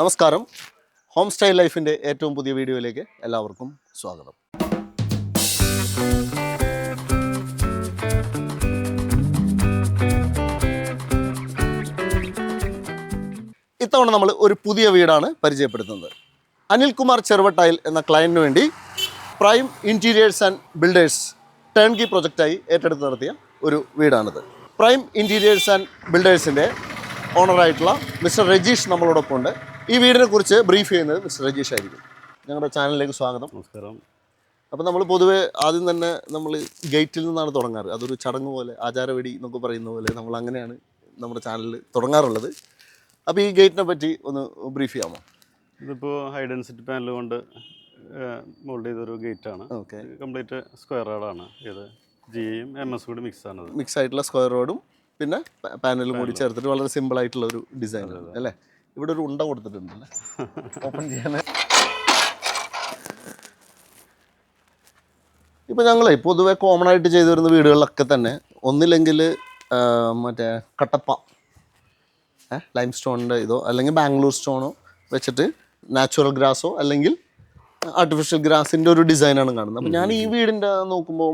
നമസ്കാരം. Home style ലൈഫിന്റെ ഏറ്റവും പുതിയ വീഡിയോയിലേക്ക് എല്ലാവർക്കും സ്വാഗതം. ഇത്തവണ നമ്മൾ ഒരു പുതിയ വീടാണ് പരിചയപ്പെടുത്തുന്നത്. അനിൽകുമാർ ചെറുവട്ടായിൽ എന്ന ക്ലയന്റിന് വേണ്ടി prime interiors and builders turn key പ്രൊജക്റ്റായി ഏറ്റെടുത്ത് നടത്തിയ ഒരു വീടാണിത്. പ്രൈം ഇന്റീരിയേഴ്സ് ആൻഡ് ബിൽഡേഴ്സിന്റെ ഓണറായിട്ടുള്ള മിസ്റ്റർ രജീഷ് നമ്മളോടൊപ്പം ഉണ്ട് ഈ വീടിനെ കുറിച്ച് ബ്രീഫ് ചെയ്യുന്നത് മിസ്റ്റർ രജീഷ് ആയിരിക്കും. ഞങ്ങളുടെ ചാനലിലേക്ക് സ്വാഗതം. നമസ്കാരം. അപ്പോൾ നമ്മൾ പൊതുവേ ആദ്യം തന്നെ നമ്മൾ ഗേറ്റിൽ നിന്നാണ് തുടങ്ങാറ്. അതൊരു ചടങ്ങ് പോലെ ആചാരവെടി എന്നൊക്കെ പറയുന്ന പോലെ നമ്മൾ അങ്ങനെയാണ് നമ്മുടെ ചാനലിൽ തുടങ്ങാറുള്ളത്. അപ്പോൾ ഈ ഗേറ്റിനെ പറ്റി ഒന്ന് ബ്രീഫ് ചെയ്യാമോ? ഇതിപ്പോൾ ഹൈ ഡെൻസിറ്റി പാനൽ കൊണ്ട് മോൾഡ് ചെയ്തൊരു ഗേറ്റ് ആണ് ഓക്കെ കംപ്ലീറ്റ് സ്ക്വയർ റോഡാണ് ഇത് ജിയും എം എസ് കൂടി മിക്സ് ആണത്. മിക്സ് ആയിട്ടുള്ള സ്ക്വയർ റോഡും പിന്നെ പാനലും കൂടി ചേർത്തിട്ട് വളരെ സിമ്പിൾ ആയിട്ടുള്ള ഒരു ഡിസൈൻ അല്ലേ? ഇവിടെ ഒരു ഉണ്ട കൊടുത്തിട്ടുണ്ടല്ലേ? ഓപ്പൺ ചെയ്യാൻ ഇപ്പം ഞങ്ങളെ പൊതുവെ കോമൺ ആയിട്ട് ചെയ്തു വരുന്ന വീടുകളിലൊക്കെ തന്നെ ഒന്നില്ലെങ്കിൽ മറ്റേ കട്ടപ്പ ലൈം സ്റ്റോണിന്റെ ഇതോ അല്ലെങ്കിൽ ബാംഗ്ലൂർ സ്റ്റോണോ വെച്ചിട്ട് നാച്ചുറൽ ഗ്രാസോ അല്ലെങ്കിൽ ആർട്ടിഫിഷ്യൽ ഗ്രാസിന്റെ ഒരു ഡിസൈനാണ് കാണുന്നത്. അപ്പോൾ ഞാൻ ഈ വീടിന്റെ നോക്കുമ്പോൾ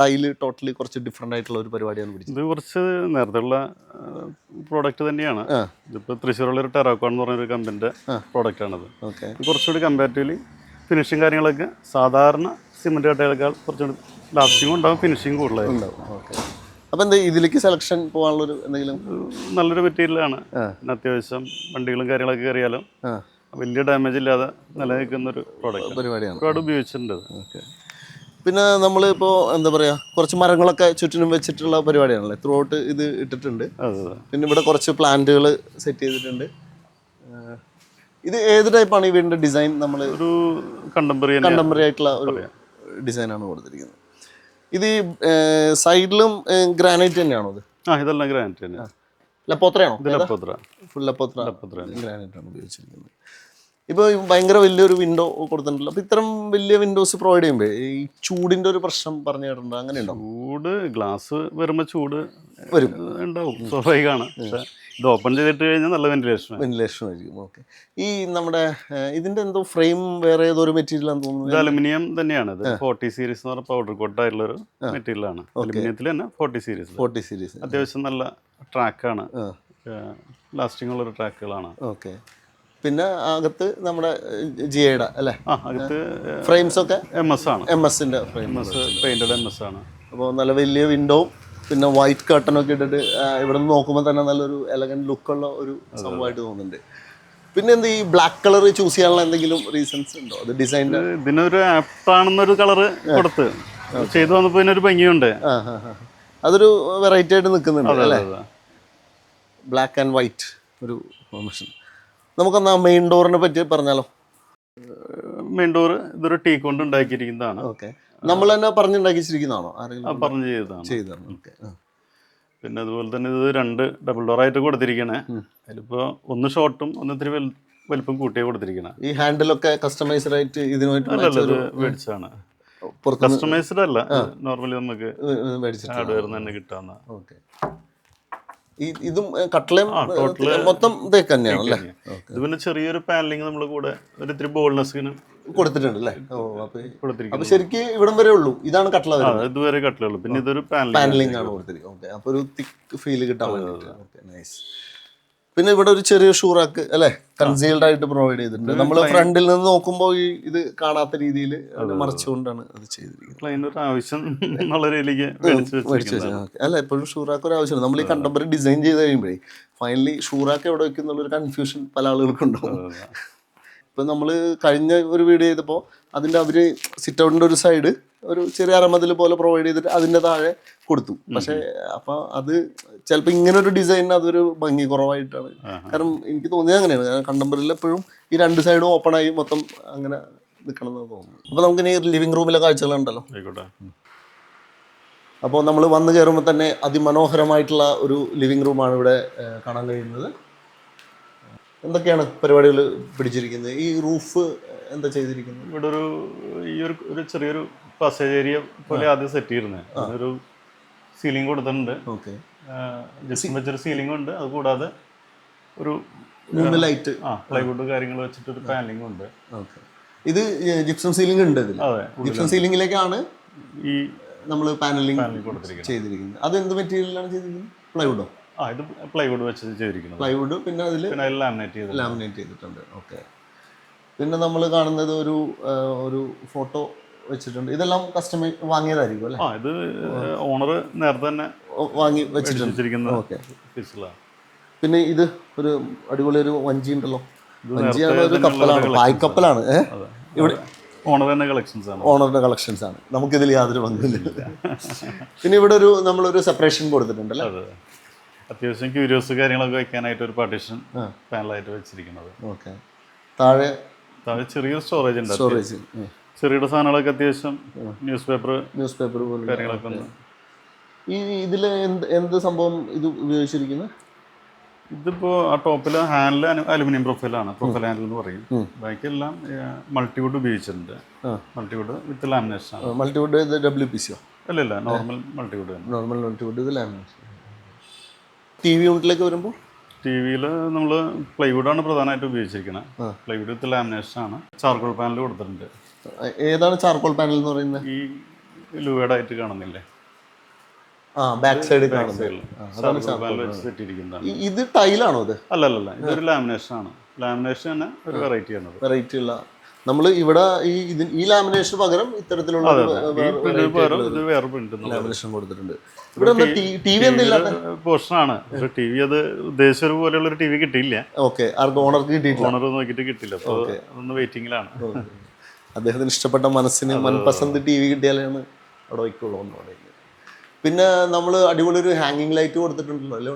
ടൈൽ ടോട്ടലി കുറച്ച് ഡിഫറെന്റ് ആയിട്ടുള്ള ഒരു പരിപാടിയാണ് പിടിച്ചത്. ഇത് കുറച്ച് നേരത്തെയുള്ള പ്രോഡക്റ്റ് തന്നെയാണ്. ഇതിപ്പോ തൃശ്ശൂരുള്ള ഒരു ടെറാക്കോ എന്ന് പറഞ്ഞൊരു കമ്പനിന്റെ പ്രോഡക്റ്റ് ആണത്. കുറച്ചുകൂടി കമ്പാരിറ്റീവ്ലി ഫിനിഷിങ് കാര്യങ്ങളൊക്കെ സാധാരണ സിമെന്റ് കട്ടയേക്കാൾ കുറച്ചുകൂടി ലാസ്റ്റിങ്ങും ഉണ്ടാവും ഉണ്ടാവും. ഓക്കെ. അപ്പോൾ എന്താ ഇതിലേക്ക് സെലക്ഷൻ പോകാനുള്ളൊരു എന്തെങ്കിലും? നല്ലൊരു മെറ്റീരിയലാണ്. അത്യാവശ്യം വണ്ടികളും കാര്യങ്ങളൊക്കെ കയറിയാലും വലിയ ഡാമേജ് ഇല്ലാതെ നിലനിൽക്കുന്ന ഒരു പ്രോഡക്റ്റ് പരിപാടിയാണ്. ഒരുപാട് ഉപയോഗിച്ചിട്ടുണ്ട്. ഓക്കെ. പിന്നെ നമ്മളിപ്പോൾ എന്താ പറയുക കുറച്ച് മരങ്ങളൊക്കെ ചുറ്റിനും വെച്ചിട്ടുള്ള പരിപാടിയാണല്ലേ? ത്രൂ ഔട്ട് ഇത് ഇട്ടിട്ടുണ്ട്. അതെ അതെ. പിന്നെ ഇവിടെ കുറച്ച് പ്ലാന്റുകൾ സെറ്റ് ചെയ്തിട്ടുണ്ട്. ഇത് ഏത് ടൈപ്പാണ് ഈ വീടിന്റെ ഡിസൈൻ നമ്മൾ ഒരു കണ്ടംപററി കണ്ടംപററി ആയിട്ടുള്ള ഒരു ഡിസൈനാണ് കൊടുത്തിരിക്കുന്നത്. ഇത് ഈ സൈഡിലും ഗ്രാനൈറ്റ് തന്നെയാണോ ഇത്? ആ ഇതെല്ലാം ഗ്രാനൈറ്റ് തന്നെ ലപ്പോത്രയാണോ? ലപ്പോത്ര. ഫുൾ ലപ്പത്ര ഗ്രാനൈറ്റ് ആണ് ഉപയോഗിച്ചിരിക്കുന്നത്. ഇപ്പോൾ ഭയങ്കര വലിയൊരു വിൻഡോ കൊടുത്തിട്ടുണ്ടല്ലോ. അപ്പോൾ ഇത്തരം വലിയ വിൻഡോസ് പ്രൊവൈഡ് ചെയ്യുമ്പോൾ ഈ ചൂടിന്റെ ഒരു പ്രശ്നം പറഞ്ഞു കേട്ടിട്ടുണ്ട്? അങ്ങനെയുണ്ടോ? ചൂട് ഗ്ലാസ് വരുമ്പോൾ ചൂട് വരും. ഉണ്ടാവും. സ്വാഭാവികമാണ്. ഇത് ഓപ്പൺ ചെയ്തിട്ട് കഴിഞ്ഞാൽ നല്ല വെന്റിലേഷൻ വെന്റിലേഷൻ ആയിരിക്കും. ഓക്കെ ഈ നമ്മുടെ ഇതിന്റെ ഇതിന്റെ എന്തോ ഫ്രെയിം വേറെ ഏതോ ഒരു മെറ്റീരിയൽ ആണെന്ന് ഇത് തോന്നുന്നു അലുമിനിയം തന്നെയാണ് ഇത് ഫോർട്ടി സീരീസ് എന്ന് പറഞ്ഞ പൗഡർ കോട്ട് ആയിട്ടുള്ള ഒരു മെറ്റീരിയലാണ് അലുമിനിയത്തിൽ തന്നെ ഫോർട്ടി സീരീസ് ഫോർട്ടി സീരീസ് അത്യാവശ്യം നല്ല ട്രാക്കാണ് ആണ്. ലാസ്റ്റിംഗ് ഉള്ള ഒരു ട്രാക്കുകളാണ് ഓക്കെ പിന്നെ അകത്ത് നമ്മുടെ ജിയുടെ അല്ലേ? അകത്ത് ഫ്രെയിംസ് ഒക്കെ? എം എസ് ആണ്. എം എസിന്റെ ഫ്രെയിം പെയിന്റഡ് എം എസ് ആണ്. അപ്പോൾ നല്ല വലിയ വിൻഡോ പിന്നെ വൈറ്റ് കർട്ടനൊക്കെ ഇട്ടിട്ട് ഇവിടെ നിന്ന് നോക്കുമ്പോൾ തന്നെ നല്ലൊരു എലഗന്റ് ലുക്കുള്ള ഒരു സംഭവമായിട്ട് തോന്നുന്നുണ്ട്. പിന്നെ എന്ത് ഈ ബ്ലാക്ക് കളർ ചൂസ് ചെയ്യാനുള്ള എന്തെങ്കിലും റീസൺസ് ഉണ്ടോ? അത് ഡിസൈൻ ഇതിനൊരു ആപ്റ്റാണെന്നൊരു കളർ കൊടുത്ത്. ചെയ്തു വന്നപ്പോൾ ഇതിനൊരു ഭംഗിയുണ്ട്. അതൊരു വെറൈറ്റി ആയിട്ട് നിൽക്കുന്നുണ്ട് അല്ലേ? ബ്ലാക്ക് ആൻഡ് വൈറ്റ് ഒരു ഫോർമേഷൻ നമുക്കെന്നാ മെയിൻ ഡോറിനെ പറ്റി പറഞ്ഞാലോ? മെയിൻ ഡോർ ഇതൊരു ടീ കൊണ്ട് ഉണ്ടാക്കിയിരിക്കുന്നതാണ്. ഓക്കെ നമ്മൾ തന്നെ പറഞ്ഞുണ്ടാക്കിച്ചിരിക്കുന്നതാണോ ആരെങ്കിലും പറഞ്ഞു ചെയ്തതാണ്. ചെയ്തതാണ്. ഓക്കെ പിന്നെ അതുപോലെ തന്നെ ഇത് രണ്ട് ഡബിൾ ഡോർ ആയിട്ട് കൊടുത്തിരിക്കണേ. അതിലിപ്പോ ഒന്ന് ഷോർട്ടും ഒന്ന് ഇത്തിരി വലിപ്പം കൂട്ടിയേ കൊടുത്തിരിക്കണേ. ഈ ഹാൻഡിലൊക്കെ കസ്റ്റമൈസ്ഡ് ആയിട്ട് ഇതിനായിട്ട് മേടിച്ചാണ് കസ്റ്റമൈസ്ഡ് അല്ല നോർമലി നമുക്ക് ഹാർഡ്വെയർ തന്നെ കിട്ടാവുന്ന ഓക്കെ ഇതും കട്ടളയും മൊത്തം തേക്ക് തന്നെയാണ് അല്ലേ ഇത് പിന്നെ ചെറിയൊരു പാനലിങ് നമ്മൾ കൂടെ ഒരു ഇത്തിരി ബോൾനെസ്സിന് കൊടുത്തിട്ടുണ്ട് അല്ലേ അപ്പൊ ശരിക്കും ഇവിടം വരെ ഉള്ളൂ. ഇതാണ് കട്ടളേ ഇതുവരെ കട്ടിലുള്ളൂ പിന്നെ ഇതൊരു പാനലിംഗ് ആണ്. കൊടുത്തിരിക്കുന്നത്. ഓക്കെ. അപ്പൊ ഒരു തിക്ക് ഫീൽ കിട്ടാൻ ഓക്കെ നൈസ് പിന്നെ ഇവിടെ ഒരു ചെറിയ ഷൂറാക്ക് അല്ലെ? കൺസീൽഡ് ആയിട്ട് പ്രൊവൈഡ് ചെയ്തിട്ടുണ്ട്. നമ്മൾ ഫ്രണ്ടിൽ നിന്ന് നോക്കുമ്പോൾ ഈ ഇത് കാണാത്ത രീതിയിൽ മറച്ചുകൊണ്ടാണ് അത് ചെയ്തിരിക്കുന്നത്. ആവശ്യം അല്ല എപ്പോഴും ഷൂറാക്ക് ഒരു ആവശ്യമാണ് നമ്മൾ ഈ കണ്ടംപററി ഡിസൈൻ ചെയ്ത് കഴിയുമ്പോഴേ ഫൈനലി ഷൂറാക്ക് എവിടെ വെക്കുന്നുള്ള ഒരു കൺഫ്യൂഷൻ പല ആളുകൾക്കും ഉണ്ടാവും. ഇപ്പം നമ്മൾ കഴിഞ്ഞ ഒരു വീഡിയോ ചെയ്തപ്പോൾ അതിന്റെ അവർ സിറ്റ് ഔട്ടിന്റെ ഒരു സൈഡ് ഒരു ചെറിയ അരമതിൽ പോലെ പ്രൊവൈഡ് ചെയ്തിട്ട് അതിന്റെ താഴെ കൊടുത്തു. പക്ഷെ അപ്പൊ അത് ചിലപ്പോ ഇങ്ങനെ ഒരു ഡിസൈനിന് അതൊരു ഭംഗി കുറവായിട്ടാണ്. കാരണം എനിക്ക് തോന്നിയത് അങ്ങനെയാണ്. കാരണം കണ്ടംപററിയിൽ എപ്പോഴും ഈ രണ്ട് സൈഡും ഓപ്പൺ ആയി മൊത്തം അങ്ങനെ നിൽക്കണം എന്ന് തോന്നുന്നു അപ്പൊ നമുക്ക് ഇനി ലിവിംഗ് റൂമിലെ കാഴ്ചകളുണ്ടല്ലോ അപ്പോൾ നമ്മൾ വന്നു കയറുമ്പോൾ തന്നെ അതിമനോഹരമായിട്ടുള്ള ഒരു ലിവിംഗ് റൂമാണ് ഇവിടെ കാണാൻ കഴിയുന്നത്. എന്തൊക്കെയാണ് പരിപാടികൾ പിടിച്ചിരിക്കുന്നത്? ഈ റൂഫ് എന്താ ചെയ്തിരിക്കുന്നത്? ഇവിടെ ഒരു ഈ ഒരു ഒരു ചെറിയൊരു പസേജ് ഏരിയ പോലെ ആദ്യം സെറ്റ് ചെയ്യുന്നത് അതിനൊരു സീലിംഗ് കൊടുത്തിട്ടുണ്ട്. ഓക്കെ ജസ്റ്റ് വെച്ചൊരു സീലിംഗ് ഉണ്ട്. അത് കൂടാതെ ഒരു മൂന്ന് ലൈറ്റ് ആ പ്ലൈവുഡ് കാര്യങ്ങൾ വെച്ചിട്ട് ഒരു പാനലിംഗ് ഉണ്ട്. ഓക്കെ ഇത് ജിപ്സം സീലിംഗ് ഉണ്ട് ഇതിൽ അതെ ജിപ്സം സീലിംഗിലേക്കാണ് ഈ നമ്മൾ പാനലിംഗ് ചെയ്തിരിക്കുന്നത്. അത് എന്ത് മെറ്റീരിയലാണ് ചെയ്തിരിക്കുന്നത്? പ്ലൈവുഡോ ആ ഇത് പ്ലൈവുഡ് വെച്ച് ചെയ്തിരിക്കുന്നത്. പ്ലൈവുഡ് പിന്നെ അതിൽ പിന്നെ അതിൽ ലാമിനേറ്റ് ചെയ്ത് ലാമിനേറ്റ് ചെയ്തിട്ടുണ്ട്. ഓക്കെ പിന്നെ നമ്മൾ കാണുന്നത് ഒരു ഒരു ഫോട്ടോ വെച്ചിട്ടുണ്ട്. ഇതെല്ലാം കസ്റ്റമൈ വാങ്ങിയതായിരിക്കും അല്ലേ? ആ ഇത് ഓണർ നേരത്തെ തന്നെ വാങ്ങി വെച്ചിട്ടുണ്ട്. വെച്ചിരിക്കുന്ന ഓക്കെ. പിന്നെ ഇത് ഒരു അടിപൊളി ഒരു വഞ്ചി ഉണ്ടല്ലോ. വഞ്ചിയാണ് ഒരു കപ്പലാണ്. പായ്ക്കപ്പലാണ്. ഏഹ് ഇവിടെ ഓണറിന്റെ കളക്ഷൻസ് ആണ്. ഓണറിന്റെ കളക്ഷൻസ് ആണ്. നമുക്കിതിൽ യാതൊരു പങ്കില്ല പിന്നെ ഇവിടെ ഒരു നമ്മളൊരു സെപ്പറേഷൻ കൊടുത്തിട്ടുണ്ടല്ലേ അതെ. അത്യാവശ്യം ക്യൂരിയോസ് കാര്യങ്ങളൊക്കെ വെക്കാനായിട്ട് ഒരു പാർട്ടീഷൻ. പാനലായിട്ട് വെച്ചിരിക്കുന്നത്. ഓക്കെ. താഴെ താഴെ ചെറിയ സ്റ്റോറേജ് ഉണ്ട്. സ്റ്റോറേജ് ചെറിയുടെ സാധനങ്ങളൊക്കെ അത്യാവശ്യം ന്യൂസ് പേപ്പർ ന്യൂസ് പേപ്പർ കാര്യങ്ങളൊക്കെ ഒന്ന് ഈ ഇതിൽ എന്ത് എന്ത് സംഭവം ഇത് ഉപയോഗിച്ചിരിക്കുന്നത് ഇതിപ്പോ ആ ടോപ്പിൽ ഹാൻഡിൽ അലുമിനിയം പ്രൊഫൈലാണ് പ്രൊഫൈൽ ഹാൻഡിൽ എന്ന് പറയും. ബാക്കി ബാക്കിയെല്ലാം മൾട്ടിവുഡ് ഉപയോഗിച്ചിട്ടുണ്ട്. മൾട്ടിവുഡ് വിത്ത് ലാമിനേഷൻ ആണ്. മൾട്ടിവുഡ് ഇത് ഡബ്ല്യു പി സിയോ അല്ല നോർമൽ മൾട്ടിവുഡ് നോർമൽ മൾട്ടിവുഡ് ഇത് ലാമിനേഷൻ. ടി വി വീട്ടിലേക്ക് വരുമ്പോൾ ടി വിയിൽ നമ്മൾ പ്ലൈവുഡാണ് പ്രധാനമായിട്ട് ഉപയോഗിച്ചിരിക്കുന്നത് പ്ലൈവുഡ് വിത്ത് ലാമിനേഷൻ ആണ്. ചാർക്കോൾ പാനൽ കൊടുത്തിട്ടുണ്ട്. ഏതാണ് ചാർക്കോൾ പാനൽ എന്ന് പറയുന്നത്? ഈ ലൂവേഡ് ആയിട്ട് കാണുന്നില്ലേ? ആ ബാക്ക് സൈഡിൽ കാണുന്നത്. ഇത് ടൈലാണോ ഇത്? അല്ലല്ല അല്ല അല്ല ഇതൊരു ലാമിനേഷൻ ആണ്. ലാമിനേഷൻ തന്നെ ഒരു വെറൈറ്റി ആണ് വെറൈറ്റി ഉള്ള നമ്മൾ ഇവിടെ ഈ ഈ ലാമിനേഷന് പകരം ഇത്തരത്തിലുള്ള ലാമിനേഷൻ കൊടുത്തിട്ടുണ്ട്. ഇവിടെ ടി വി പോർഷനാണ് ആണ്. ടി വി അത് ഉദ്ദേശിച്ച പോലെയുള്ള ഒരു ടി വി കിട്ടിയില്ല. ഓക്കെ ഓണർക്ക് കിട്ടിയിട്ടില്ല. ഓണർ നോക്കിയിട്ട് കിട്ടില്ല അപ്പോൾ അതൊന്ന് വെയിറ്റിംഗിലാണ് അദ്ദേഹത്തിന് ഇഷ്ടപ്പെട്ട മനസ്സിന് മൻപസന്ത് ടി വി കിട്ടിയാലാണ് അവിടെ വയ്ക്കുള്ളൂ എന്ന് പറയുന്നത്. പിന്നെ നമ്മൾ അടിപൊളി ഒരു ഹാങ്ങിങ് ലൈറ്റ് കൊടുത്തിട്ടുണ്ടല്ലോ അല്ലേ?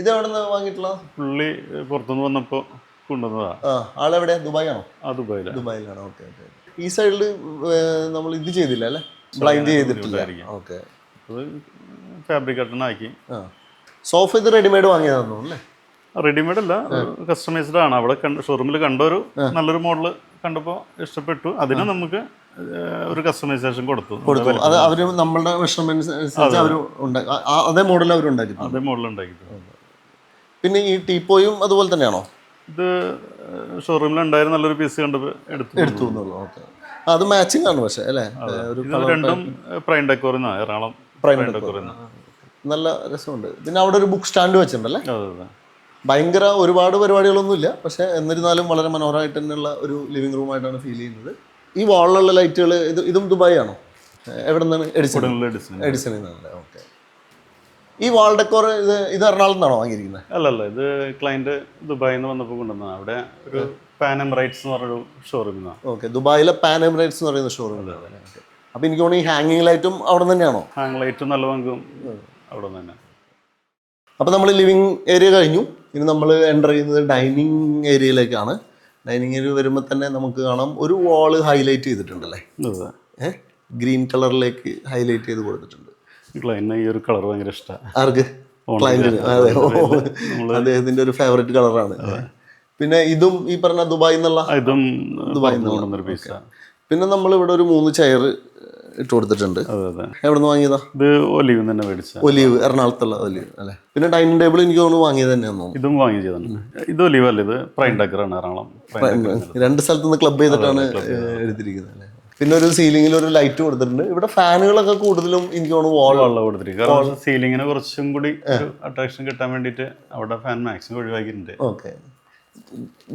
ഇത് എവിടെ നിന്ന് വാങ്ങിയിട്ടുള്ള പുള്ളി പുറത്തുനിന്ന് വന്നപ്പോൾ കൊണ്ടുവന്നതാ. ആളെവിടെ? ദുബായ് ആണോ ആ ദുബായിൽ. ദുബായിലാണ്. ഓക്കെ ഓക്കെ ഈ സൈഡിൽ നമ്മൾ ഇത് ചെയ്തില്ല അല്ലേ? ബ്ലൈൻഡ് ചെയ്തിട്ടില്ല. ഓക്കെ. അത് ഫാബ്രിക് കട്ടൺ ആക്കി. സോഫ ഇത് റെഡിമെയ്ഡ് വാങ്ങിയതാണോ അല്ലേ? റെഡിമെയ്ഡ് അല്ല കസ്റ്റമൈസ്ഡ് ആണ്. അവിടെ ഷോറൂമിൽ കണ്ട ഒരു നല്ലൊരു മോഡൽ കണ്ടപ്പോൾ ഇഷ്ടപ്പെട്ടു. അതിന് നമുക്ക് ഒരു കസ്റ്റമൈസേഷൻ കൊടുത്തു. കൊടുത്തു. അത് അവർ നമ്മളുടെ മെഷർമെന്റ് അനുസരിച്ച് അവർ അതേ മോഡൽ അവർ ഉണ്ടാക്കിയിട്ടുണ്ട്? അതേ മോഡൽ ഉണ്ടാക്കി പിന്നെ ഈ ടീപ്പോയും അതുപോലെ തന്നെയാണോ? ഇത് ഷോറൂമിൽ ഉണ്ടായിരുന്ന നല്ലൊരു പീസ് കണ്ടപ്പോൾ എടുത്തു. എടുത്തു ഓക്കെ. അത് മാച്ചിങ് ആണ് പക്ഷേ അല്ലേ? ഒരു രണ്ടും പ്രൈം ഡെക്കോറിന്നാണ് എറണാകുളം പ്രൈം decor. നല്ല രസമുണ്ട്. പിന്നെ അവിടെ ഒരു ബുക്ക് സ്റ്റാൻഡ് വെച്ചിട്ടുണ്ടല്ലേ? അതെ അതെ. ഭയങ്കര ഒരുപാട് പരിപാടികളൊന്നുമില്ല. പക്ഷേ എന്നിരുന്നാലും വളരെ മനോഹരമായിട്ട് തന്നെയുള്ള ഒരു ലിവിംഗ് റൂമായിട്ടാണ് ഫീൽ ചെയ്യുന്നത്. ഈ വാളിലുള്ള ലൈറ്റുകൾ ഇത് ഇതും ദുബായ് ആണോ? എവിടെ നിന്നാണ് എഡിസൺ നിന്നാണല്ലേ ഓക്കെ ഈ വാൾ ഡെക്കോർ ഇത് ഇത് എറണാകുളത്ത് നിന്നാണോ വാങ്ങിയിരിക്കുന്നത്? അല്ലല്ല ഇത് ക്ലയന്റ് ദുബായിൽ നിന്ന് വന്നപ്പോൾ കൊണ്ടുവന്നതാണ്. അവിടെ ഒരു പാൻ എമറൈറ്റ്സ് എന്ന് പറഞ്ഞൊരു ഷോറൂമിൽ നിന്നാണ് ഓക്കെ ദുബായിലെ പാൻ എമിറേറ്റ്സ് എന്ന് പറയുന്ന ഷോറൂം അപ്പോൾ എനിക്ക് തോന്നുന്നു ഈ ഹാങ്ങിങ് ലൈറ്റും അവിടെ തന്നെയാണോ? ഹാങ് ലൈറ്റും നല്ല പങ്കും അവിടെ തന്നെ. അപ്പോൾ നമ്മൾ ലിവിങ് ഏരിയ കഴിഞ്ഞു. ഇനി നമ്മൾ എന്റർ ചെയ്യുന്നത് ഡൈനിങ് ഏരിയയിലേക്കാണ് ഡൈനിങ് ഏരിയ വരുമ്പോൾ തന്നെ നമുക്ക് കാണാം ഒരു വാൾ ഹൈലൈറ്റ് ചെയ്തിട്ടുണ്ടല്ലേ? ഏഹ് ഗ്രീൻ കളറിലേക്ക് ഹൈലൈറ്റ് ചെയ്ത് കൊടുത്തിട്ടുണ്ട്. ക്ലയന്റിന് ഈ ഒരു കളർ ഭയങ്കര ഇഷ്ടമാണ് ആർക്ക്? അതെ. അദ്ദേഹത്തിന്റെ ഒരു ഫേവറേറ്റ് കളറാണ് പിന്നെ ഇതും ഈ പറഞ്ഞ ദുബായിൽ നിന്നുള്ള ഇതും കൊണ്ടുവന്നൊരു പീസാണ് പിന്നെ നമ്മൾ ഇവിടെ ഒരു മൂന്ന് ചെയർ ഇട്ട് കൊടുത്തിട്ടുണ്ട്. അതെ അതെ. എവിടെ നിന്ന് വാങ്ങിയതാ? ഇത് ഒലിവ് തന്നെ മേടിച്ച. ഒലിവ് എറണാകുളത്തുള്ള ഒലിവ് അല്ലേ? പിന്നെ ഡൈനിങ് ടേബിൾ എനിക്ക് തോന്നുന്നു വാങ്ങിയത് തന്നെയാണോ ഇതും വാങ്ങി ചെയ്തു ഇത് ഒലിവ് അല്ല ഇത്? പ്രൈം ഡെക്കറാണ് എറണാകുളം. രണ്ട് സ്ഥലത്ത് നിന്ന് ക്ലബ് ചെയ്തിട്ടാണ് എടുത്തിരിക്കുന്നത് അല്ലേ? പിന്നെ ഒരു സീലിംഗിൽ ഒരു ലൈറ്റ് കൊടുത്തിട്ടുണ്ട്. ഇവിടെ ഫാനുകളൊക്കെ കൂടുതലും എനിക്ക് തോന്നുന്നു വാൾ വെള്ളം കൊടുത്തിരിക്കും കാരണം സീലിങ്ങിന് കുറച്ചും കൂടി അട്രാക്ഷൻ കിട്ടാൻ വേണ്ടിയിട്ട് അവിടെ ഫാൻ മാക്സിമം ഒഴിവാക്കിയിട്ടുണ്ട്. ഓക്കെ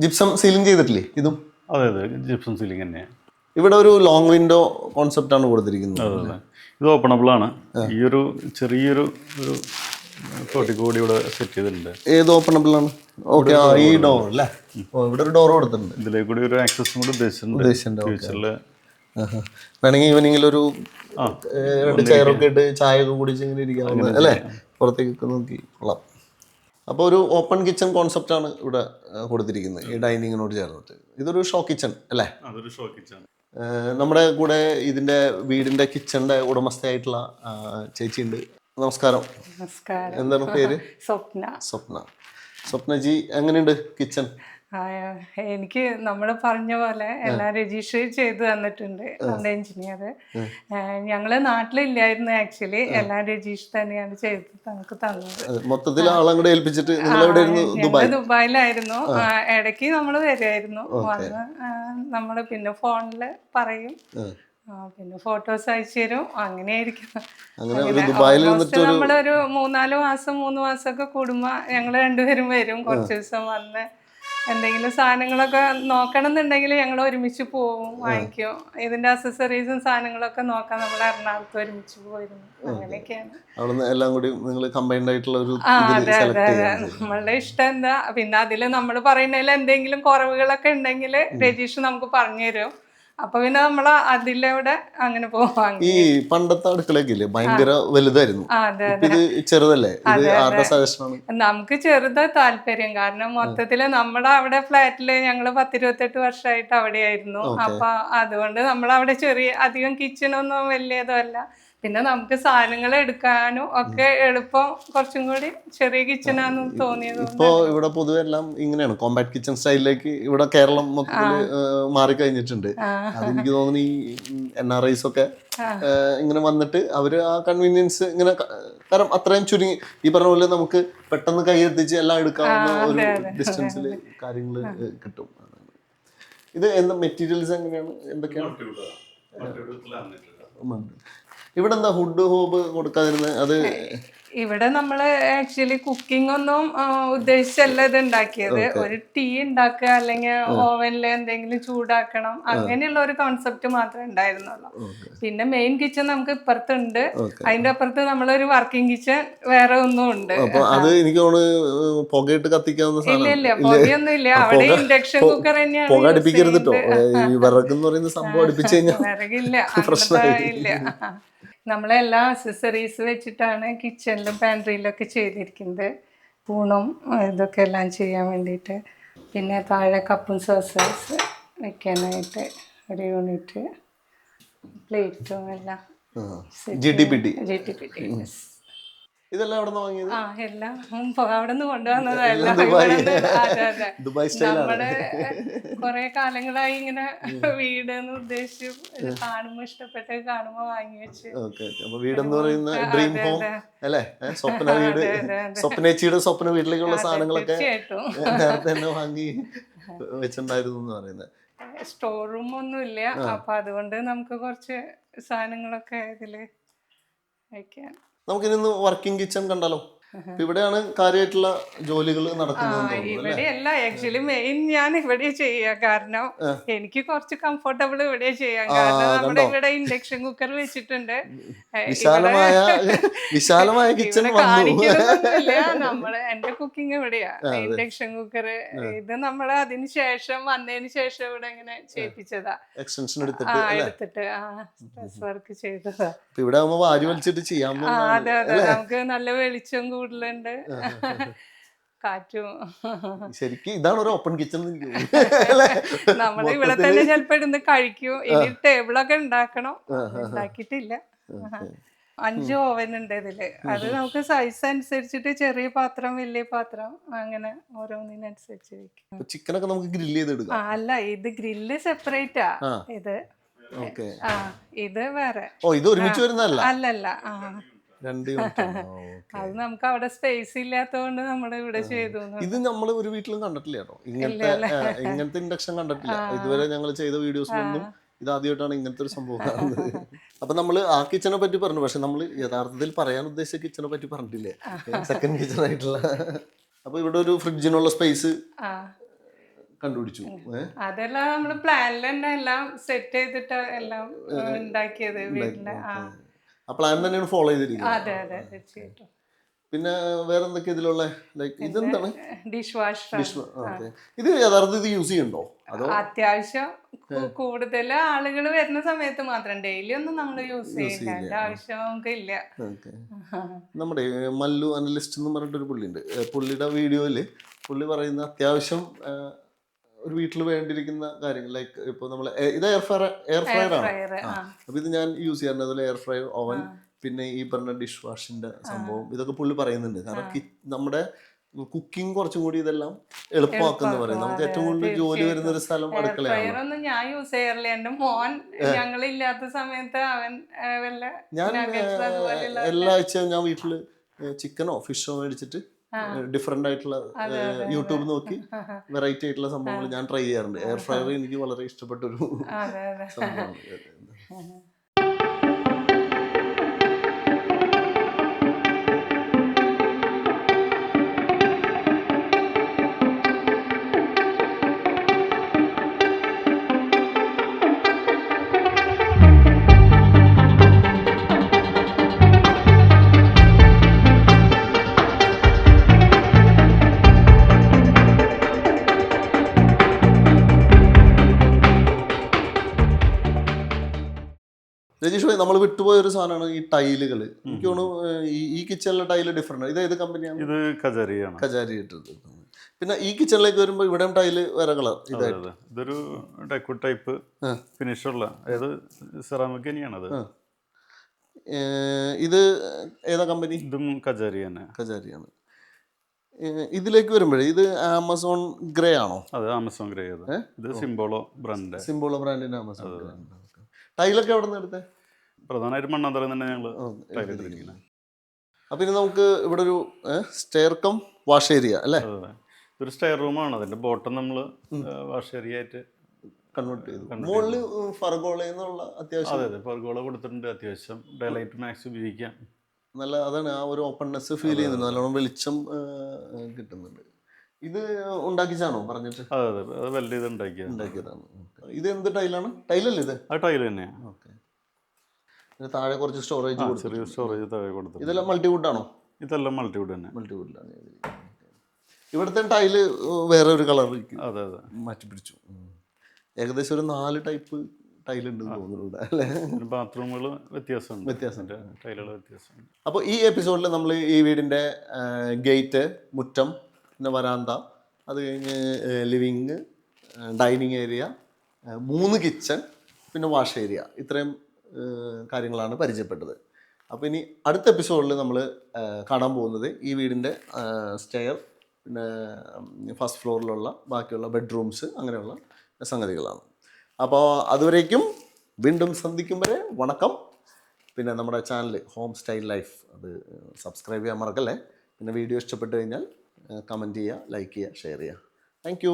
ജിപ്സം സീലിംഗ് ചെയ്തിട്ടില്ലേ ഇതും? അതെ അതെ. ജിപ്സം സീലിംഗ് തന്നെയാണ് ഇവിടെ ഒരു ലോങ് വിൻഡോ കോൺസെപ്റ്റ് ആണ് കൊടുത്തിരിക്കുന്നത്. ഇത് ഓപ്പണബിൾ ആണ്. ഈ ഒരു ചെറിയൊരു ഒരു കൂടി ഇവിടെ സെറ്റ് ചെയ്തിട്ടുണ്ട്. ഏത് ഓപ്പണബിൾ ആണ്? ഓക്കെ ഈ ഡോർ അല്ലേ? ഇവിടെ ഒരു ഡോർ കൊടുത്തിട്ടുണ്ട്. ഇതിലേക്ക് കൂടി ഒരു ആക്സസ് കൂടി ഉദ്ദേശിച്ചിട്ടുണ്ട്. ഉദ്ദേശിച്ചിട്ടുണ്ട്. ഫ്യൂച്ചറിൽ. വേണമെങ്കിൽ ഈവനിങ്ങിൽ ഒരു രണ്ട് ചെയറൊക്കെ ഇട്ട് ചായ ഒക്കെ കുടിച്ച് ഇങ്ങനെ ഇരിക്കാവുന്ന അല്ലേ? പുറത്തേക്കൊക്കെ നോക്കി. കൊള്ളാം. അപ്പോൾ ഒരു ഓപ്പൺ കിച്ചൺ കോൺസെപ്റ്റ് ആണ് ഇവിടെ കൊടുത്തിരിക്കുന്നത്. ഈ ഡൈനിങ്ങിനോട് ചേർന്നിട്ട്. ഇതൊരു ഷോ കിച്ചൺ അല്ലേ? അതൊരു ഷോ കിച്ചൺ നമ്മുടെ കൂടെ ഇതിന്റെ വീടിന്റെ കിച്ചണിന്റെ ഉടമസ്ഥയായിട്ടുള്ള ചേച്ചി ഉണ്ട് നമസ്കാരം. നമസ്കാരം. എന്താണ് പേര്? സ്വപ്ന. സ്വപ്ന. സ്വപ്നജി എങ്ങനെയുണ്ട് കിച്ചൺ? എനിക്ക് നമ്മൾ പറഞ്ഞ പോലെ എല്ലാം രജിസ്റ്റർ ചെയ്ത് തന്നിട്ടുണ്ട് നമ്മുടെ എഞ്ചിനീയർ. ഞങ്ങൾ നാട്ടിലില്ലായിരുന്നു ആക്ച്വലി. എല്ലാം രജിസ്റ്റർ തന്നെയാണ് ചെയ്ത് നമുക്ക് തന്നത്. മൊത്തത്തിൽ ഏൽപ്പിച്ചിട്ട് ദുബായ്. ദുബായിലായിരുന്നു. ഇടയ്ക്ക് നമ്മൾ വരുമായിരുന്നു വന്ന് നമ്മൾ പിന്നെ ഫോണിൽ പറയും. പിന്നെ ഫോട്ടോസ് അയച്ചു തരും. അങ്ങനെയായിരിക്കും. നമ്മളൊരു മൂന്നാൽ മാസം മൂന്ന് മാസമൊക്കെ കൂടുമ്പോ ഞങ്ങൾ രണ്ടുപേരും വരും. കുറച്ച് ദിവസം വന്ന് എന്തെങ്കിലും സാധനങ്ങളൊക്കെ നോക്കണം എന്നുണ്ടെങ്കിൽ ഞങ്ങൾ ഒരുമിച്ച് പോവും വാങ്ങിക്കും. ഇതിന്റെ അസസറീസും സാധനങ്ങളൊക്കെ നോക്കാൻ നമ്മൾ എറണാകുളത്ത് ഒരുമിച്ച് പോയിരുന്നു. അങ്ങനെയൊക്കെയാണ്. അവിടുന്ന് എല്ലാം കൂടി നിങ്ങൾ കമ്പൈൻഡ് ആയിട്ടുള്ള ഒരു അതെ അതെ അതെ. നമ്മളുടെ ഇഷ്ടം എന്താ? പിന്നെ അതിൽ നമ്മൾ പറയുന്നതിൽ എന്തെങ്കിലും കുറവുകളൊക്കെ ഉണ്ടെങ്കിൽ രജീഷ് നമുക്ക് പറഞ്ഞു തരും അപ്പൊ പിന്നെ നമ്മൾ അതിലൂടെ അങ്ങനെ പോവാം ഈ പണ്ടത്തെ അടുക്കളയൊക്കെ ഭയങ്കര വലുതായിരുന്നു. ഇത് ചെറുതല്ലേ? ഇത് ആരുടെ സജഷനാണ്? നമുക്ക് ചെറുത് താല്പര്യം. കാരണം മൊത്തത്തിൽ നമ്മുടെ അവിടെ ഫ്ലാറ്റിൽ ഞങ്ങൾ പത്തിരുപത്തെട്ട് വർഷമായിട്ട് അവിടെയായിരുന്നു. അപ്പൊ അതുകൊണ്ട് നമ്മൾ അവിടെ ചെറിയ അധികം കിച്ചണൊന്നും ഒന്നും അല്ല പിന്നെ നമുക്ക് സാധനങ്ങൾ എടുക്കാനും ഒക്കെ എളുപ്പം കുറച്ചും കൂടി ചെറിയ കിച്ചണാന്ന് തോന്നിയത് ഇപ്പോ ഇവിടെ പൊതുവെ എല്ലാം ഇങ്ങനെയാണ്. കോമ്പാക്ട് കിച്ചൺ സ്റ്റൈലിലേക്ക് ഇവിടെ കേരളം മൊത്തത്തിൽ മാറിക്കഴിഞ്ഞിട്ടുണ്ട്. അതെനിക്ക് തോന്നുന്നു ഈ എൻ ആർ ഐസ് ഒക്കെ ഇങ്ങനെ വന്നിട്ട് അവർ ആ കൺവീനിയൻസ് ഇങ്ങനെ കാരണം അത്രയും ചുരുങ്ങി ഈ പറഞ്ഞ പോലെ നമുക്ക് പെട്ടെന്ന് കൈയെത്തിച്ച് എല്ലാം എടുക്കാവുന്ന ഒരു ഡിസ്റ്റൻസിൽ കാര്യങ്ങൾ കിട്ടും. ഇത് എന്താ മെറ്റീരിയൽസ് എങ്ങനെയാണ്? എന്തൊക്കെയാണ്. ഇവിടെ എന്താ ഹുഡ് ഹോബ് കൊടുക്കാതിരുന്നത് അത് ഇവിടെ നമ്മൾ ആക്ച്വലി കുക്കിംഗ് ഒന്നും ഉദ്ദേശിച്ചല്ല ഇത് ഉണ്ടാക്കിയത്. ഒരു ടീ ഉണ്ടാക്കുക അല്ലെങ്കിൽ ഓവനിൽ എന്തെങ്കിലും ചൂടാക്കണം അങ്ങനെയുള്ള ഒരു കോൺസെപ്റ്റ് മാത്രമേ ഉണ്ടായിരുന്നുള്ളൂ. പിന്നെ മെയിൻ കിച്ചൺ നമുക്ക് ഇപ്പുറത്തുണ്ട്. അതിന്റെ അപ്പുറത്ത് നമ്മളൊരു വർക്കിംഗ് കിച്ചൺ വേറെ ഒന്നും ഉണ്ട്. അത് എനിക്ക് പുകയിട്ട് കത്തിക്കാവുന്ന ഇല്ല ഇല്ല. പുകയൊന്നും ഇല്ല. അവിടെ ഇൻഡക്ഷൻ കുക്കർ തന്നെയാണ് പുക അടുപ്പിക്കരുത് വിറക് എന്ന് പറയുന്ന സംഭവം അടുപ്പിച്ച് കഴിഞ്ഞാൽ വിറകില്ല. ഇല്ല. നമ്മളെല്ലാ അക്സസറീസ് വെച്ചിട്ടാണ് കിച്ചണിലും പാൻട്രിയിലൊക്കെ ചെയ്തിരിക്കുന്നത്. പൂണും ഇതൊക്കെ എല്ലാം ചെയ്യാൻ വേണ്ടിയിട്ട്. പിന്നെ താഴെ കപ്പും സോസേഴ്സ് വെക്കാനായിട്ട് ഒരു യൂണിറ്റ് പ്ലേറ്റും എല്ലാം G T P T G T P T ഇതെല്ലാം അവിടെ വാങ്ങിയത്? ആ എല്ലാം അവിടെ നിന്ന് കൊണ്ടുവന്നതല്ല ദുബായ്. നമ്മൾ കൊറേ കാലങ്ങളായി ഇങ്ങനെ വീട് എന്ന് ഉദ്ദേശിച്ചു കാണുമ്പോ ഇഷ്ടപ്പെട്ട കാണുമ്പോ വാങ്ങി വെച്ച്. അപ്പൊ വീടെന്ന് പറയുന്ന ഡ്രീം ഹോം അല്ലേ? സ്വപ്ന വീട്. സ്വപ്നേച്ചിയുടെ സ്വപ്ന വീട്ടിലേക്കുള്ള സാധനങ്ങളൊക്കെ നേരത്തെ തന്നെ വാങ്ങി വെച്ചിട്ടുണ്ടായിരുന്നു എന്ന് പറയുന്നത്. സ്റ്റോർ റൂം ഒന്നും ഇല്ല അപ്പൊ അതുകൊണ്ട് നമുക്ക് കുറച്ച് സാധനങ്ങളൊക്കെ ഇതിൽ വെക്കാം നമുക്കിനി ഒന്ന് വർക്കിംഗ് കിച്ചൺ കണ്ടാലോ? ഇവിടെയാണ് കാര്യമായിട്ടുള്ള ജോലികൾ നടക്കുന്നത് ഇവിടെയല്ല ആക്ച്വലി മെയിൻ ഞാൻ ഇവിടെ ചെയ്യാ കാരണം എനിക്ക് കുറച്ച് കംഫർട്ടബിൾ ഇവിടെ ചെയ്യാം. കാരണം നമ്മുടെ ഇവിടെ ഇൻഡക്ഷൻ കുക്കർ വെച്ചിട്ടുണ്ട്. വിശാലമായ വിശാലമായ കിച്ചൺ നമ്മൾ എന്റെ കുക്കിംഗ് ഇവിടെയാ. ഇൻഡക്ഷൻ കുക്കർ ഇത് നമ്മൾ അതിന് ശേഷം വന്നതിന് ശേഷം ഇവിടെ ഇങ്ങനെ ചെയ്യിപ്പിച്ചതാ. എക്സ്റ്റൻഷൻ എടുത്തിട്ട് എടുത്തിട്ട് ആ വർക്ക് ചെയ്തതാ. ഇവിടെ ആകുമ്പോ വാരി വലിച്ചിട്ട് ചെയ്യാൻ അതെ അതെ. നമുക്ക് നല്ല വെളിച്ചം കൂടുതലുണ്ട്. കാറ്റും. ശരിക്കും ഇതാണ് ഒരു ഓപ്പൺ കിച്ചൺ നമ്മൾ ഇവിടെ തന്നെ ചിലപ്പോ ഇരുന്ന് കഴിക്കും. ഇനി ടേബിളൊക്കെ ഉണ്ടാക്കണം. ഉണ്ടാക്കിയിട്ടില്ല. അഞ്ച് ഓവൻ ഉണ്ട് ഇതിൽ. അത് നമുക്ക് സൈസ് അനുസരിച്ചിട്ട് ചെറിയ പാത്രം വലിയ പാത്രം അങ്ങനെ ഓരോന്നിനനുസരിച്ച് വെക്കും. ചിക്കനൊക്കെ നമുക്ക് ഗ്രില്ല് ചെയ്തെടുക്കാം അല്ല ഇത് ഗ്രില്ല് സെപ്പറേറ്റാ ഇത്. ആ ഇത് വേറെ. ഓ ഇത് ഒരുമിച്ച് വരുന്നതല്ല? അല്ലല്ല. ആ. രണ്ട്. അത് നമുക്ക് അവിടെ സ്പേസ് ഇല്ലാത്തതുകൊണ്ട് നമ്മൾ ഇവിടെ ചെയ്തു ഇത് നമ്മൾ ഒരു വീട്ടിലും കണ്ടിട്ടില്ല കേട്ടോ. ഇങ്ങനത്തെ ഇങ്ങനത്തെ ഇൻഡക്ഷൻ കണ്ടിട്ടില്ല. ഇതുവരെ ഞങ്ങൾ ചെയ്ത വീഡിയോസിലൊന്നും ഇത് ആദ്യമായിട്ടാണ് ഇങ്ങനത്തെ ഒരു സംഭവം കാണുന്നത്. അപ്പൊ നമ്മൾ ആ കിച്ചനെ പറ്റി പറഞ്ഞു. പക്ഷെ നമ്മൾ യഥാർത്ഥത്തിൽ പറയാൻ ഉദ്ദേശിച്ച കിച്ചനെ പറ്റി പറഞ്ഞിട്ടില്ലേ? സെക്കൻഡ് കിച്ചൺ ആയിട്ടുള്ള. അപ്പൊ ഇവിടെ ഒരു ഫ്രിഡ്ജിനുള്ള സ്പേസ് കണ്ടുപിടിച്ചു. അതെല്ലാം നമ്മൾ പ്ലാനിൽ തന്നെ എല്ലാം സെറ്റ് ചെയ്തിട്ട് എല്ലാം ഉണ്ടാക്കിയത് വീട്ടിൽ ആ പ്ലാൻ തന്നെയാണ് ഫോളോ ചെയ്തിരിക്കുന്നത്. പിന്നെ വേറെ എന്തൊക്കെ ഇതിലുള്ള ലൈക്ക് ഇതെന്താണ്? ഡിഷ് വാഷർ ഇത് യഥാർത്ഥത്തിൽ ഇത് യൂസ് ചെയ്യണ്ടോ അതോ? അത്യാവശ്യം കൂടുതൽ ആളുകൾ വരുന്ന സമയത്ത് മാത്രം. ഡെയിലി ഒന്നും നമ്മൾ യൂസ് അതിന്റെ ആവശ്യം നമുക്ക് ഇല്ല നമ്മുടെ മല്ലു അനലിസ്റ്റ് എന്ന് പറഞ്ഞിട്ടൊരു പുള്ളിയുണ്ട്. പുള്ളിയുടെ വീഡിയോയിൽ പുള്ളി പറയുന്ന അത്യാവശ്യം ഒരു വീട്ടിൽ വേണ്ടിയിരിക്കുന്ന കാര്യങ്ങൾ ലൈക്ക് ഇപ്പോൾ നമ്മൾ ഇത് എയർ ഫ്രയർ എയർ ഫ്രയർ ആണ്. അപ്പോൾ ഇത് ഞാൻ യൂസ് ചെയ്യാറുണ്ട്. അതുപോലെ എയർ ഫ്രയർ ഓവൻ പിന്നെ ഈ പറഞ്ഞ ഡിഷ് വാഷിന്റെ സംഭവം ഇതൊക്കെ പുള്ളി പറയുന്നുണ്ട്. കാരണം നമ്മുടെ കുക്കിംഗ് കുറച്ചും കൂടി ഇതെല്ലാം എളുപ്പമാക്കുന്ന പറയും നമുക്ക് ഏറ്റവും കൂടുതൽ ജോലി വരുന്ന ഒരു സ്ഥലം അടുക്കളയാണ്. ഞാൻ യൂസ് ചെയ്യാറില്ല. എന്റെ മോൻ ഞങ്ങളില്ലാത്ത സമയത്ത് അവൻ ഞാൻ എല്ലാ ആഴ്ചയും ഞാൻ വീട്ടിൽ ചിക്കനോ ഫിഷോ മേടിച്ചിട്ട് ഡിഫറെന്റ് ആയിട്ടുള്ള യൂട്യൂബ് നോക്കി വെറൈറ്റി ആയിട്ടുള്ള സംഭവങ്ങൾ ഞാൻ ട്രൈ ചെയ്യാറുണ്ട്. എയർ ഫ്രയർ എനിക്ക് വളരെ ഇഷ്ടപ്പെട്ട ഒരു സംഭവമാണ്. രജീഷ് ഭായി നമ്മൾ വിട്ടുപോയ ഒരു സാധനമാണ് ഈ ടൈലുകൾ എനിക്ക് തോന്നുന്നു ഈ കിച്ചണിലെ ടൈൽ ഡിഫറെന്റ് ഇത് ഏത് കമ്പനിയാണ്? ഇത് കജാരിയാണ്. കജാരി ഇട്ടത് പിന്നെ ഈ കിച്ചണിലേക്ക് വരുമ്പോൾ ഇവിടെ ടൈൽ വേറെ കളർ ഇതായിട്ട്. ഇതൊരു ഡെക്വ ടൈപ്പ്. ഫിനിഷുള്ള ഏത് സെറാമിക് തന്നെയാണ് അത് ഇത് ഏതാ കമ്പനി? ഇതും കജാരി തന്നെ. കജാരിയാണ്. ഇതിലേക്ക് വരുമ്പോഴേ ഇത് ആമസോൺ ഗ്രേ ആണോ? അത് ആമസോൺ ഗ്രേ ഇത് സിംബോളോ ബ്രാൻഡ്. സിംബോളോ ബ്രാൻഡിന്റെ ആമസോൺ ഗ്രേ ടൈലൊക്കെ എവിടെ നിന്ന് എടുത്തേ? പ്രധാനമായിട്ടും മണ്ണാന്തറയിൽ തന്നെ ഞങ്ങൾ ടൈൽ എടുത്തിരിക്കുന്നത് അപ്പൊ ഇനി നമുക്ക് ഇവിടെ ഒരു സ്റ്റെയർക്കം വാഷ് ഏരിയ അല്ലേ? ഇതൊരു സ്റ്റെയർ റൂമാണ് അതിന്റെ ബോട്ടം നമ്മൾ വാഷ് ഏരിയ ആയിട്ട് കൺവേർട്ട് ചെയ്തു. മുകളിൽ ഫർഗോളയിൽ നിന്നുള്ള അത്യാവശ്യം അതെ അതെ. ഫർഗോള കൊടുത്തിട്ടുണ്ട്. അത്യാവശ്യം ഡയലൈറ്റ് മാക്സ് ഉപയോഗിക്കാം. നല്ല അതാണ് ആ ഒരു ഓപ്പൺനെസ് ഫീൽ ചെയ്യുന്നുണ്ട് നല്ലോണം വെളിച്ചം കിട്ടുന്നുണ്ട്. ഇത് ഉണ്ടാക്കിച്ചാണോ പറഞ്ഞിട്ട്? അതെ അതെ. അത് വെൽഡ് ചെയ്ത് ഉണ്ടാക്കിയതാണ്. ഇത് എന്ത് ടൈലാണ്? ടൈലല്ലേ ഇത്? ആ ടൈൽ തന്നെയാണ് ഓക്കെ. താഴെ കുറച്ച് സ്റ്റോറേജ് കൊടുത്തു ചെറിയ സ്റ്റോറേജ് താഴെ കൊടുത്തിട്ടുണ്ട്. ഇതെല്ലാം മൾട്ടിവുഡ് ആണോ? ഇതെല്ലാം മൾട്ടിവുഡ് തന്നെ. മൾട്ടിവുഡിലാണ് ഇവിടുത്തെ ടൈൽ വേറെ ഒരു കളർ അതെ അതെ. മാറ്റി പിടിച്ചു. ഉം. ഏകദേശം ഒരു നാല് ടൈപ്പ് ടൈലുണ്ട് തോന്നുന്നു ഇവിടെ അല്ലേ? ബാത്റൂമുകൾ വ്യത്യാസമുണ്ട്. വ്യത്യാസമുണ്ട്. ടൈലുകൾ വ്യത്യാസമുണ്ട്. അപ്പോൾ ഈ എപ്പിസോഡിൽ നമ്മൾ ഈ വീടിന്റെ ഗേറ്റ് മുറ്റം പിന്നെ വരാന്ത അത് കഴിഞ്ഞ് ലിവിങ് ഡൈനിങ് ഏരിയ മൂന്ന് കിച്ചൺ പിന്നെ വാഷ് ഏരിയ. ഇത്രയും കാര്യങ്ങളാണ് പരിചയപ്പെട്ടത്. അപ്പോൾ ഇനി അടുത്ത എപ്പിസോഡിൽ നമ്മൾ കാണാൻ പോകുന്നത് ഈ വീടിന്റെ സ്റ്റെയർ പിന്നെ ഫസ്റ്റ് ഫ്ലോറിലുള്ള ബാക്കിയുള്ള ബെഡ്റൂംസ് അങ്ങനെയുള്ള സംഗതികളാണ്. അപ്പോൾ അതുവരേക്കും വീണ്ടും സന്ധിക്കും വരെ വണക്കം. പിന്നെ നമ്മുടെ ചാനൽ ഹോം സ്റ്റൈൽ ലൈഫ് അത് സബ്സ്ക്രൈബ് ചെയ്യാൻ മറക്കല്ലേ? പിന്നെ വീഡിയോ ഇഷ്ടപ്പെട്ട് കഴിഞ്ഞാൽ കമന്റ് ചെയ്യുക ലൈക്ക് ചെയ്യുക ഷെയർ ചെയ്യുക. താങ്ക്